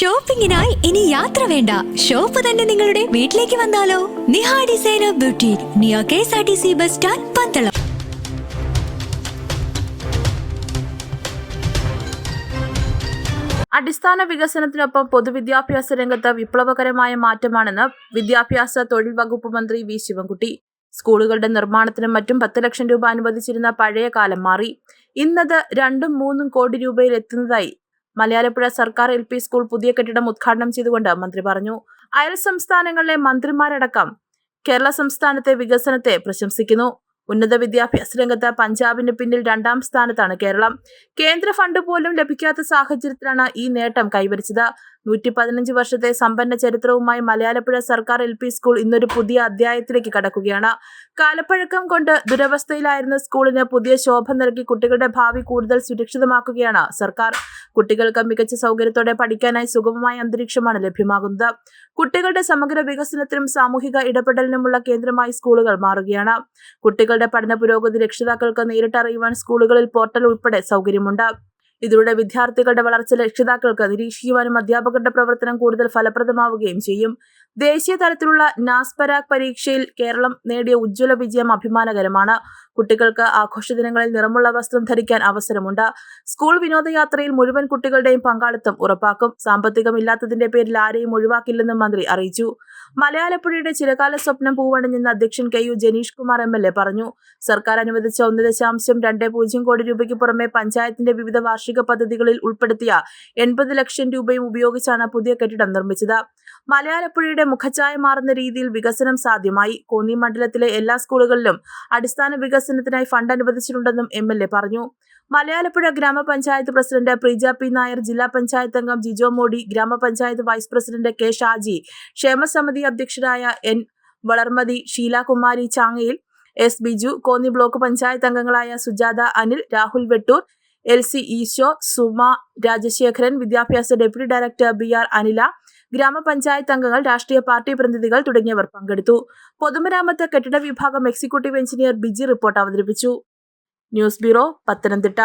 ഷോപ്പിംഗിനായി ഇനി യാത്ര വേണ്ട. ഷോപ്പ് തന്നെ നിങ്ങളുടെ വീട്ടിലേക്ക് വന്നാലോ. Niha designer beauty near K S R T C bus stand Pandalam. അടിസ്ഥാന വികസനത്തിനൊപ്പം പൊതുവിദ്യാഭ്യാസ രംഗത്ത് വിപ്ലവകരമായ മാറ്റമാണെന്ന് വിദ്യാഭ്യാസ തൊഴിൽ വകുപ്പ് മന്ത്രി വി ശിവൻകുട്ടി. സ്കൂളുകളുടെ നിർമ്മാണത്തിനും മറ്റും പത്ത് ലക്ഷം രൂപ അനുവദിച്ചിരുന്ന പഴയ കാലം മാറി. ഇന്നത് രണ്ടും മൂന്നും കോടി രൂപയിൽ എത്തുന്നതായി മലയാലപ്പുഴ സർക്കാർ എൽ പി സ്കൂൾ പുതിയ കെട്ടിടം ഉദ്ഘാടനം ചെയ്തുകൊണ്ട് മന്ത്രി പറഞ്ഞു. അയൽ സംസ്ഥാനങ്ങളിലെ മന്ത്രിമാരടക്കം കേരള സംസ്ഥാനത്തെ വികസനത്തെ പ്രശംസിക്കുന്നു. ഉന്നത വിദ്യാഭ്യാസ രംഗത്ത് പഞ്ചാബിന് പിന്നിൽ രണ്ടാം സ്ഥാനത്താണ് കേരളം. കേന്ദ്ര ഫണ്ട് പോലും ലഭിക്കാത്ത സാഹചര്യത്തിലാണ് ഈ നേട്ടം കൈവരിച്ചത്. നൂറ്റി പതിനഞ്ച് വർഷത്തെ സമ്പന്ന ചരിത്രവുമായി മലയാലപ്പുഴ സർക്കാർ എൽ പി സ്കൂൾ ഇന്നൊരു പുതിയ അധ്യായത്തിലേക്ക് കടക്കുകയാണ്. കാലപ്പഴക്കം കൊണ്ട് ദുരവസ്ഥയിലായിരുന്ന സ്കൂളിന് പുതിയ ശോഭ നൽകി കുട്ടികളുടെ ഭാവി കൂടുതൽ സുരക്ഷിതമാക്കുകയാണ് സർക്കാർ. കുട്ടികൾക്ക് മികച്ച സൗകര്യത്തോടെ പഠിക്കാനായി സുഗമമായ അന്തരീക്ഷമാണ് ലഭ്യമാകുന്നത്. കുട്ടികളുടെ സമഗ്ര വികസനത്തിനും സാമൂഹിക ഇടപെടലിനുമുള്ള കേന്ദ്രമായി സ്കൂളുകൾ മാറുകയാണ്. കുട്ടികളുടെ പഠന പുരോഗതി രക്ഷിതാക്കൾക്ക് നേരിട്ട് അറിയുവാൻ സ്കൂളുകളിൽ പോർട്ടൽ ഉൾപ്പെടെ സൗകര്യമുണ്ട്. ഇതിലൂടെ വിദ്യാർത്ഥികളുടെ വളർച്ച രക്ഷിതാക്കൾക്ക് നിരീക്ഷിക്കുവാനും അധ്യാപകരുടെ പ്രവർത്തനം കൂടുതൽ ഫലപ്രദമാവുകയും ചെയ്യും. ദേശീയ തലത്തിലുള്ള നാസ്പരാഗ് പരീക്ഷയിൽ കേരളം നേടിയ ഉജ്ജ്വല വിജയം അഭിമാനകരമാണ്. കുട്ടികൾക്ക് ആഘോഷ ദിനങ്ങളിൽ നിറമുള്ള വസ്ത്രം ധരിക്കാൻ അവസരമുണ്ട്. സ്കൂൾ വിനോദയാത്രയിൽ മുഴുവൻ കുട്ടികളുടെയും പങ്കാളിത്തം ഉറപ്പാക്കും. സാമ്പത്തികമില്ലാത്തതിന്റെ പേരിൽ ആരെയും ഒഴിവാക്കില്ലെന്നും മന്ത്രി അറിയിച്ചു. മലയാളപ്പുഴയുടെ ചിരകാല സ്വപ്നം പൂവണിഞ്ഞെന്ന് അധ്യക്ഷൻ K U Jenish Kumar M L A പറഞ്ഞു. സർക്കാർ അനുവദിച്ച ഒന്ന് ദശാംശം രണ്ട് പൂജ്യം കോടി രൂപയ്ക്ക് പുറമെ പഞ്ചായത്തിന്റെ വിവിധ വാർഷിക പദ്ധതികളിൽ ഉൾപ്പെടുത്തിയ എൺപത് ലക്ഷം രൂപയും ഉപയോഗിച്ചാണ് പുതിയ കെട്ടിടം നിർമ്മിച്ചത്. മലയാളപ്പുഴയുടെ മുഖച്ഛായ മാറുന്ന രീതിയിൽ വികസനം സാധ്യമായി. കോന്നി മണ്ഡലത്തിലെ എല്ലാ സ്കൂളുകളിലും അടിസ്ഥാന വികസനത്തിനായി ഫണ്ട് അനുവദിച്ചിട്ടുണ്ടെന്നും എം എൽ എ പറഞ്ഞു. മലയാളപ്പുഴ ഗ്രാമപഞ്ചായത്ത് പ്രസിഡന്റ് പ്രീജ പി നായർ ജില്ലാ പഞ്ചായത്ത് അംഗം Jijo Modi gramapanchayat vice president K Shaji ക്ഷേമസമിതി അധ്യക്ഷരായ N Valarmathi Sheelakumari Changayil S Biju Konni block panchayat അംഗങ്ങളായ സുജാത അനിൽ രാഹുൽ വെട്ടൂർ എൽ സി ഈശോ സുമ രാജശേഖരൻ വിദ്യാഭ്യാസ deputy director B R Anila gramapanchayat അംഗങ്ങൾ രാഷ്ട്രീയ പാർട്ടി പ്രതിനിധികൾ തുടങ്ങിയവർ പങ്കെടുത്തു. പൊതുമരാമത്ത് കെട്ടിട വിഭാഗം എക്സിക്യൂട്ടീവ് എഞ്ചിനീയർ ബിജി റിപ്പോർട്ട് അവതരിപ്പിച്ചു. News bureau Pathanamthitta.